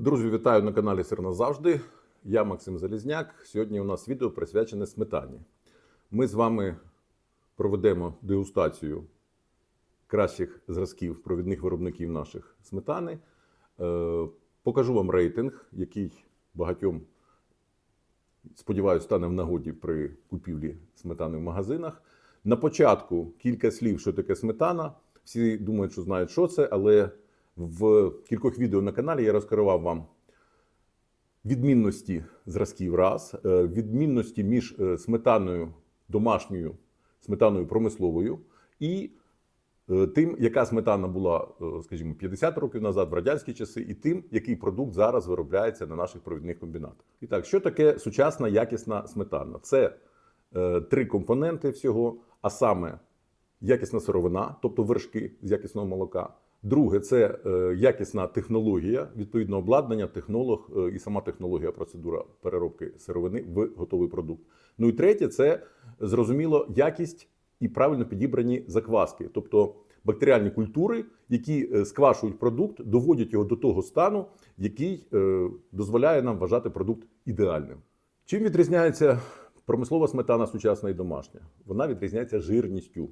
Друзі, вітаю на каналі Сир назавжди. Я Максим Залізняк. Сьогодні у нас відео присвячене сметані. Ми з вами проведемо дегустацію кращих зразків провідних виробників наших сметани. Е, Покажу вам рейтинг, який багатьом, сподіваюся, стане в нагоді при купівлі сметани в магазинах. На початку кілька слів, що таке сметана. Всі думають, що знають, що це, але в кількох відео на каналі я розкривав вам відмінності зразків раз, е, відмінності між е, сметаною домашньою, сметаною промисловою і е, тим, яка сметана була, скажімо, 50 років назад в радянські часи, і тим, який продукт зараз виробляється на наших провідних комбінатах. І так, що таке сучасна якісна сметана? Це три компоненти всього, а саме якісна сировина, тобто вершки з якісного молока. Друге, це е, якісна технологія, відповідно обладнання, технолог е, і сама технологія, процедура переробки сировини в готовий продукт. Ну і третє, це зрозуміло якість і правильно підібрані закваски, тобто бактеріальні культури, які е, сквашують продукт, доводять його до того стану, який дозволяє нам вважати продукт ідеальним. Чим відрізняється промислова сметана сучасна і домашня? Вона відрізняється жирністю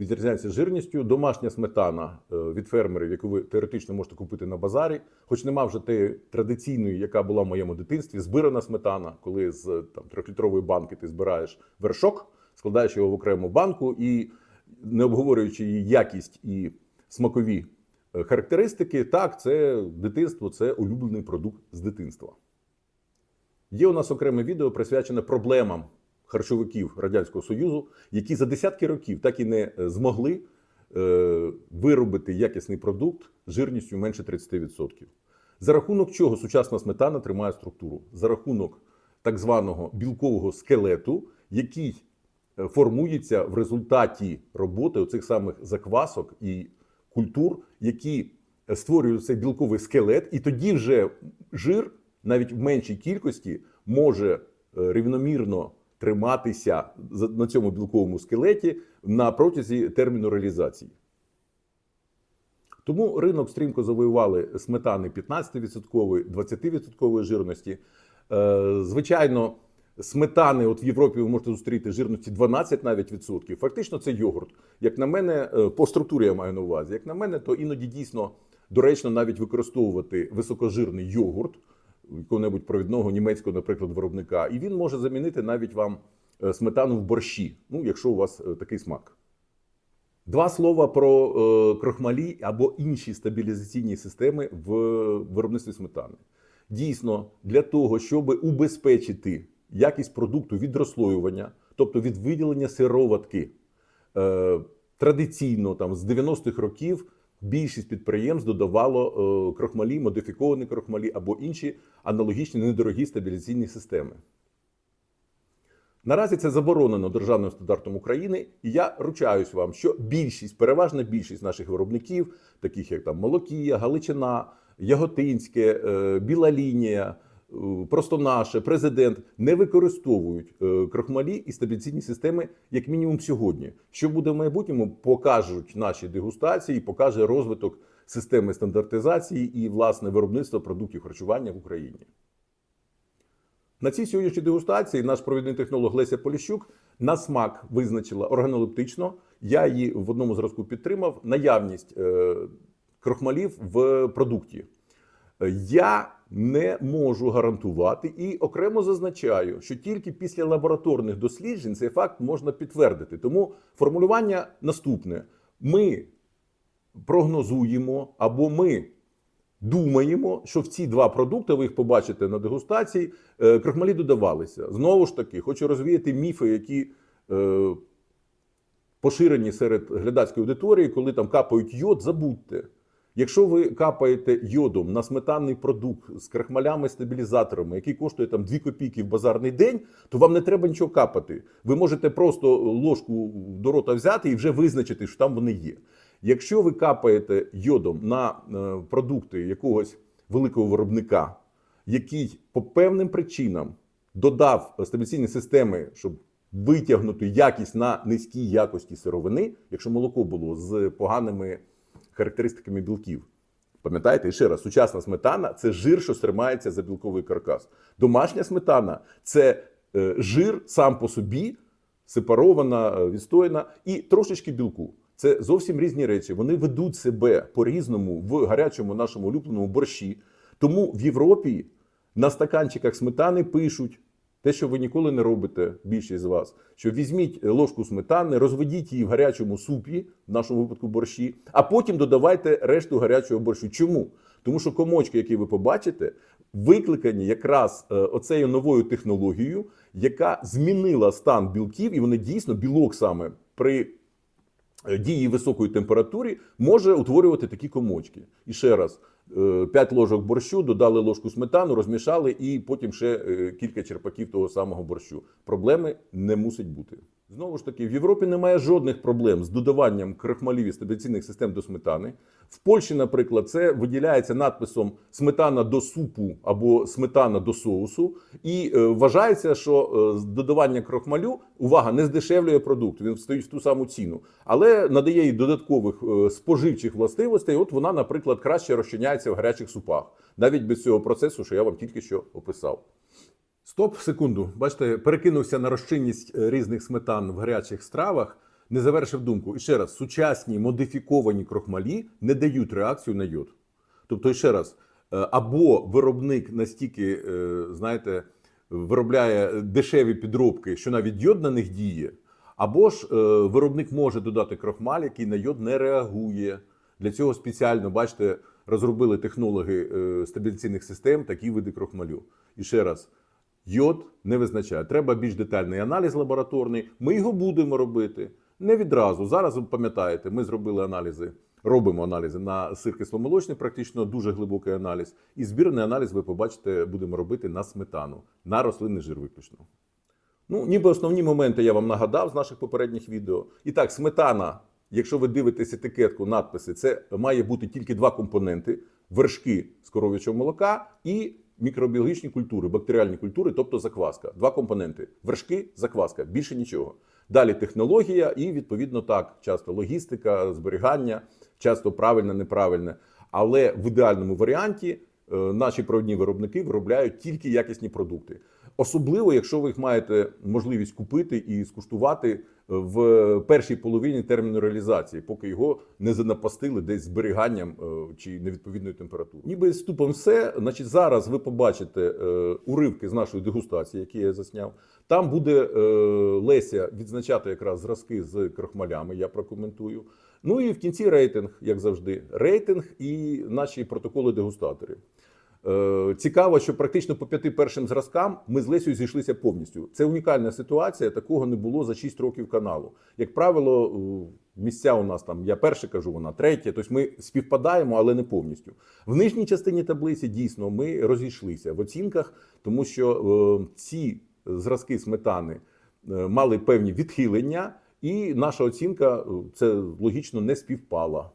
відрізняється жирністю. Домашня сметана е, від фермерів, яку ви теоретично можете купити на базарі, хоч нема вже тієї традиційної, яка була в моєму дитинстві, збирана сметана, коли з там трьохлітрової банки ти збираєш вершок, складаєш його в окрему банку і не обговорюючи її якість і смакові е, характеристики, так, це дитинство, це улюблений продукт з дитинства. Є у нас окреме відео присвячене проблемам харчовиків Радянського Союзу, які за десятки років так і не е, змогли е, виробити якісний продукт жирністю менше 30%. За рахунок чого сучасна сметана тримає структуру? За рахунок так званого білкового скелету, який е, формується в результаті роботи оцих самих заквасок і культур, які е, створюють цей білковий скелет, і тоді вже жир навіть в меншій кількості може рівномірно триматися на цьому білковому скелеті на протязі терміну реалізації. Тому ринок стрімко завоювали сметани 15%, 20% жирності. Е, Звичайно, сметани от в Європі ви можете зустріти жирності 12 навіть відсотків. Фактично, це йогурт. Як на мене, е, по структурі я маю на увазі. Як на мене, то іноді дійсно доречно навіть використовувати високожирний йогурт якого-небудь провідного німецького, наприклад, виробника, і він може замінити навіть вам е, сметану в борщі, ну якщо у вас е, такий смак. Два слова про е, крохмалі або інші стабілізаційні системи в виробництві сметани. Дійсно, для того, щоб убезпечити якість продукту від розслоювання, тобто від виділення сироватки, е, традиційно там з 90-х років більшість підприємств додавало е, крохмалі, модифіковані крохмалі або інші аналогічні недорогі стабілізаційні системи. Наразі це заборонено державним стандартом України, і я ручаюсь вам, що більшість, переважна більшість наших виробників, таких як там Молокія, Галичина, Яготинське, е, Біла лінія, просто наше, президент не використовують е, крохмалі і стабіляційні системи, як мінімум сьогодні. Що буде в майбутньому, покажуть наші дегустації, покаже розвиток системи стандартизації і власне виробництва продуктів харчування в Україні. На цій сьогоднішній дегустації наш провідний технолог Леся Поліщук на смак визначила органолептично. Я її в одному зразку підтримав наявність е, крохмалів в продукті. Е, Я не можу гарантувати і окремо зазначаю, що тільки після лабораторних досліджень цей факт можна підтвердити. Тому формулювання наступне: ми прогнозуємо або ми думаємо, що в ці два продукти, ви їх побачите на дегустації, е, крахмалі додавалися. Знову ж таки, хочу розвіяти міфи, які е, поширені серед глядацької аудиторії, коли там капають йод, забудьте. Якщо ви капаєте йодом на сметанний продукт з крахмалями-стабілізаторами, який коштує там 2 копійки в базарний день, то вам не треба нічого капати. Ви можете просто ложку до рота взяти і вже визначити, що там вони є. Якщо ви капаєте йодом на е, продукти якогось великого виробника, який по певним причинам додав стабіляційні системи, щоб витягнути якість на низькій якості сировини, якщо молоко було з поганими характеристиками білків, Пам'ятаєте, і ще раз, сучасна сметана це жир, що стримається за білковий каркас. Домашня сметана це е, жир сам по собі, сепарована, е, відстояна, і трошечки білку. Це зовсім різні речі. Вони ведуть себе по-різному в гарячому нашому улюбленому борщі. Тому в Європі на стаканчиках сметани пишуть те, що ви ніколи не робите, більшість з вас, що візьміть ложку сметани, розведіть її в гарячому супі, в нашому випадку борщі, а потім додавайте решту гарячого борщу. Чому? Тому що комочки, які ви побачите, викликані якраз е, оцею новою технологією, яка змінила стан білків, і вони дійсно білок саме при е, дії високої температурі може утворювати такі комочки. І ще раз, 5 ложок борщу, додали ложку сметану, розмішали, і потім ще е, кілька черпаків того самого борщу. Проблеми не мусить бути. Знову ж таки, в Європі немає жодних проблем з додаванням крахмалів і стабіляційних систем до сметани. В Польщі, наприклад, це виділяється надписом сметана до супу або сметана до соусу, і е, вважається, що е, додавання крохмалю увага не здешевлює продукт. Він стоїть в ту саму ціну, але надає їй додаткових е, споживчих властивостей. От вона, наприклад, краще розчиняється в гарячих супах, навіть без цього процесу, що я вам тільки що описав. Стоп, секунду. Бачите, перекинувся на розчинність е, різних сметан в гарячих стравах, не завершив думку. І ще раз, сучасні модифіковані крохмалі не дають реакцію на йод. Тобто, ще раз, е, або виробник настільки, е, знаєте, виробляє дешеві підробки, що навіть йод на них діє, або ж виробник може додати крохмаль, який на йод не реагує. Для цього спеціально, бачите, розробили технологи стабіляційних систем такі види крохмалю. І ще раз, йод не визначає. Треба більш детальний аналіз лабораторний. Ми його будемо робити. Не відразу. Зараз ви пам'ятаєте, ми зробили аналізи, робимо аналізи на сир кисломолочний, практично дуже глибокий аналіз. І збірний аналіз, ви побачите, будемо робити на сметану, на рослинний жир виключно. Ну, ніби основні моменти я вам нагадав з наших попередніх відео. І так, сметана, якщо ви дивитесь етикетку, надписи, це має бути тільки два компоненти: вершки з коров'ячого молока і мікробіологічні культури, бактеріальні культури, тобто закваска. Два компоненти: вершки, закваска, більше нічого. Далі технологія і відповідно так, часто логістика, зберігання, часто правильне, неправильне. Але в ідеальному варіанті е, наші провідні виробники виробляють тільки якісні продукти. Особливо, якщо ви їх маєте можливість купити і скуштувати в першій половині терміну реалізації, поки його не занапастили десь зберіганням е, чи невідповідною температурою. Ніби тупом все. Значить, зараз ви побачите е, уривки з нашої дегустації, які я засняв. Там буде е, Леся відзначати якраз зразки з крохмалями. Я прокоментую. Ну і в кінці рейтинг, як завжди, рейтинг і наші протоколи дегустатори. Е, Цікаво, що практично по п'яти першим зразкам ми з Лесю зійшлися повністю. Це унікальна ситуація. Такого не було за 6 років каналу. Як правило, місця у нас там я перше кажу, вона третя. Тобто ми співпадаємо, але не повністю. В нижній частині таблиці дійсно ми розійшлися в оцінках, тому що е, ці зразки сметани е, мали певні відхилення, і наша оцінка це логічно не співпала.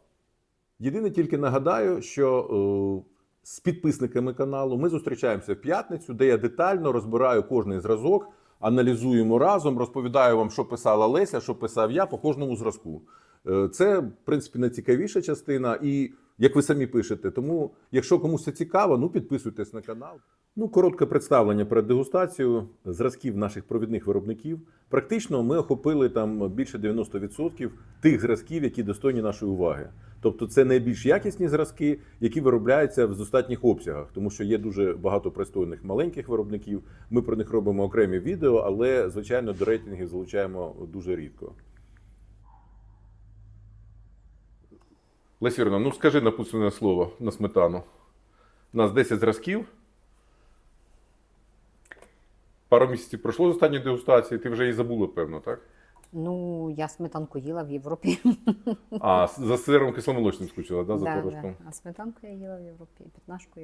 Єдине тільки нагадаю, що з підписниками каналу ми зустрічаємося в п'ятницю, де я детально розбираю кожний зразок, аналізуємо разом, розповідаю вам, що писала Леся, що писав я по кожному зразку. Е, Це, в принципі, найцікавіша частина. І як ви самі пишете, тому якщо комусь це цікаво, ну підписуйтесь на канал. Ну, коротке представлення перед дегустацією зразків наших провідних виробників. Практично ми охопили там більше 90% тих зразків, які достойні нашої уваги. Тобто, це найбільш якісні зразки, які виробляються в достатніх обсягах, тому що є дуже багато пристойних маленьких виробників. Ми про них робимо окремі відео, але звичайно до рейтингів залучаємо дуже рідко. Леся Юрівна, ну скажи напутственне слово на сметану. У нас 10 зразків. Пару місяців пройшло з останньої дегустації, ти вже її забула, певно, так? Ну, я сметанку їла в Європі. А за сиром кисломолочним скучила, да, за Да, творожком? да. А сметанку я їла в Європі, і п'ятнашку,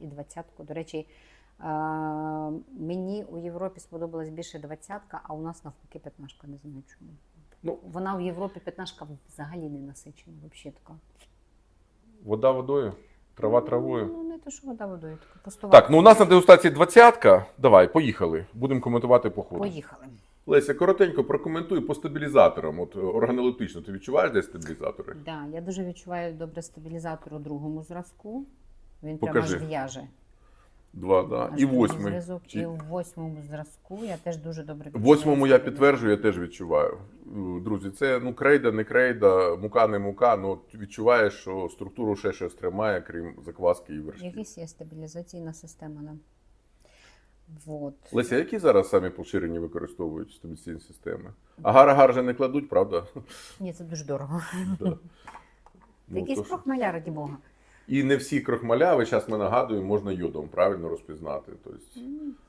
і, двадцятку. До речі, е, мені у Європі сподобалась більше двадцятка, а у нас навпаки п'ятнашка, не знаю чому. Ну, Вона в Європі п'ятнашка взагалі не насичена, взагалі така. вода водою, трава травою. Не то, що вода водою, така пустова. Так, ну у нас на дегустації двадцятка. Давай, поїхали. Будемо коментувати по ходу. Поїхали. Леся, коротенько прокоментуй по стабілізаторам. От органолептично, ти відчуваєш десь стабілізатори? Да, я дуже відчуваю добре стабілізатор у другому зразку. Він Покажи. прямо аж в'яже. Два, да. І восьмий. Зразок. Чи- І у восьмому зразку я теж дуже добре В Восьмому я підтверджую, я теж відчуваю. Е, Друзі, це ну крейда, не крейда, мука, не мука. Ну відчуваєш, що структуру ще щось тримає, крім закваски і вершків. Якась є стабілізаційна система. Да. Вот. Леся, які зараз самі поширені використовують стабілізаційні системи? Агар-агар же не кладуть, правда? Ні, це дуже дорого. Да. Ну, Якісь крохмаля, раді Бога. І не всі крохмаля, ви зараз ми нагадуємо, можна йодом правильно розпізнати. Тобто.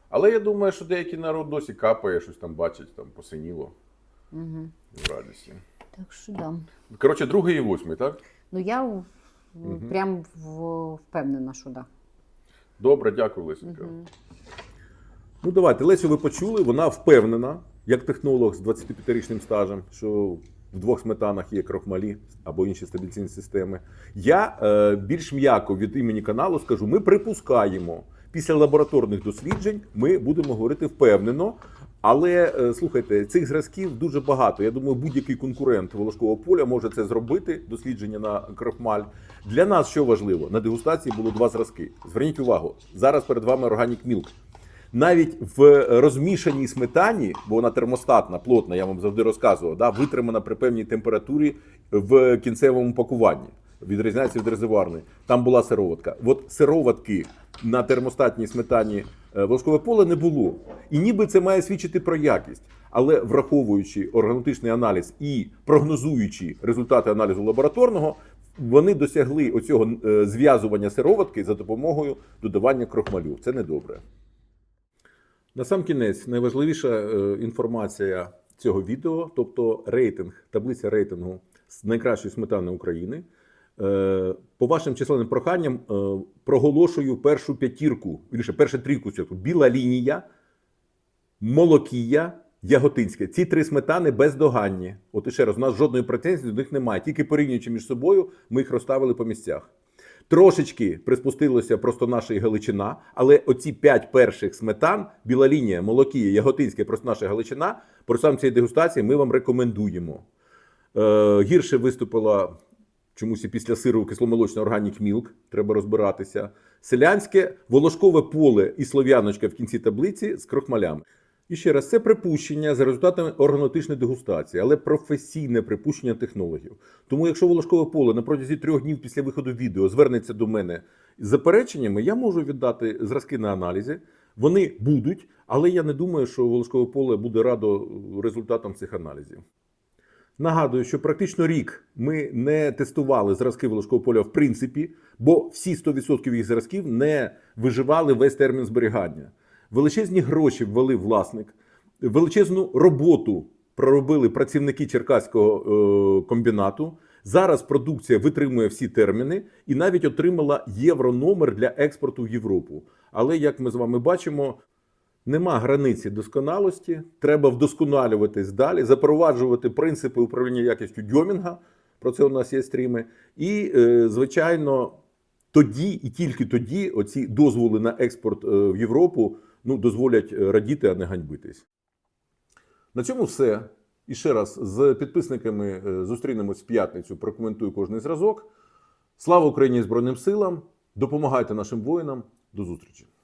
Але я думаю, що деякий народ досі капає, щось там бачить, там посиніло Угу. в радісті. Так що да. Коротше, другий і восьмий, так? Ну я в- Мгм. прям в- впевнена, що да. Добре, дякую, Лесенька. Мгм. Ну давайте, Лесю, ви почули, вона впевнена, як технолог з 25-річним стажем, що в двох сметанах є крохмалі або інші стабіляційні системи. Я е, більш м'яко від імені каналу скажу: ми припускаємо. Після лабораторних досліджень ми будемо говорити впевнено. Але е, слухайте, цих зразків дуже багато. Я думаю, будь-який конкурент волошкового поля може це зробити. Дослідження на крохмаль. Для нас що важливо? На дегустації було два зразки. Зверніть увагу, зараз перед вами Organic Milk. Навіть в розмішаній сметані, бо вона термостатна, плотна, я вам завжди розказував, да, витримана при певній температурі в кінцевому пакуванні. Відрізняється від резервуарної. Там була сироватка. От сироватки на термостатній сметані е, волошкове поле не було. І ніби це має свідчити про якість. Але враховуючи органолептичний аналіз і прогнозуючи результати аналізу лабораторного, вони досягли оцього е, зв'язування сироватки за допомогою додавання крохмалю. Це недобре. На сам кінець найважливіша е, інформація цього відео, тобто рейтинг, таблиця рейтингу з найкращої сметани України. Е, по вашим численним проханням е, проголошую першу п'ятірку, вірніше, першу трійку цього. Біла лінія, Молокія, Яготинське. Ці три сметани бездоганні. От і ще раз, у нас жодної претензії до них немає. Тільки порівнюючи між собою, ми їх розставили по місцях. Трошечки приспустилося просто наша і Галичина, але оці п'ять перших сметан, біла лінія, молокія, яготинське, просто наша Галичина, про сам цієї дегустації ми вам рекомендуємо. Е, гірше виступила чомусь після сиру кисломолочна органік мілк, треба розбиратися. Селянське, волошкове поле і слов'яночка в кінці таблиці з крохмалями. І ще раз, це припущення за результатами органолептичної дегустації, але професійне припущення технологів. Тому, якщо волошкове поле на протязі трьох днів після виходу відео звернеться до мене з запереченнями, я можу віддати зразки на аналізи. Вони будуть, але я не думаю, що волошкове поле буде радо результатам цих аналізів. Нагадую, що практично рік ми не тестували зразки волошкового поля в принципі, бо всі 100% їх зразків не виживали весь термін зберігання. Величезні гроші ввели власник, величезну роботу проробили працівники Черкаського е, комбінату. Зараз продукція витримує всі терміни і навіть отримала єврономер для експорту в Європу. Але як ми з вами бачимо, Нема границі досконалості, треба вдосконалюватись далі, запроваджувати принципи управління якістю Дьомінга. Про це у нас є стріми. І, е, звичайно, тоді і тільки тоді оці дозволи на експорт е, в Європу ну, дозволять е, радіти, а не ганьбитись. На цьому все. І ще раз з підписниками е, зустрінемось в п'ятницю, прокоментую кожний зразок. Слава Україні і Збройним силам! Допомагайте нашим воїнам. До зустрічі!